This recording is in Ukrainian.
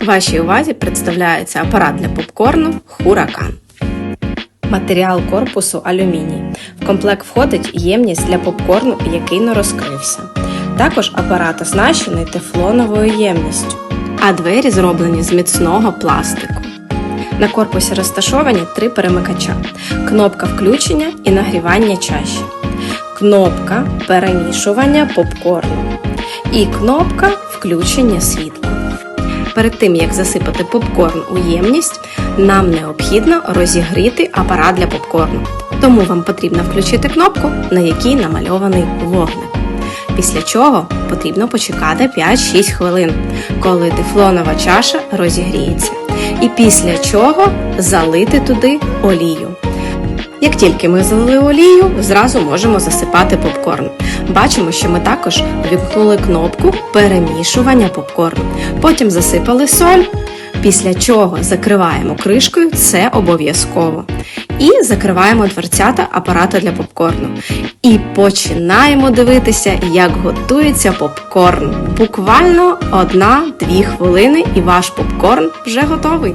Вашій увазі представляється апарат для попкорну Хуракан. Матеріал корпусу алюміній. В комплект входить ємність для попкорну, який не розкрився. Також апарат оснащений тефлоновою ємністю, а двері зроблені з міцного пластику. На корпусі розташовані три перемикача: кнопка включення і нагрівання чаші, кнопка перемішування попкорну і кнопка включення світла. Перед тим як засипати попкорн у ємність, нам необхідно розігріти апарат для попкорну. Тому вам потрібно включити кнопку, на якій намальований вогник. Після чого потрібно почекати 5-6 хвилин, коли тефлонова чаша розігріється. І після чого залити туди олію. Як тільки ми залили олію, зразу можемо засипати попкорн. Бачимо, що ми також вімкнули кнопку перемішування попкорну. Потім засипали соль, після чого закриваємо кришкою, це обов'язково. І закриваємо дверцята апарата для попкорну. І починаємо дивитися, як готується попкорн. Буквально 1-2 хвилини, і ваш попкорн вже готовий.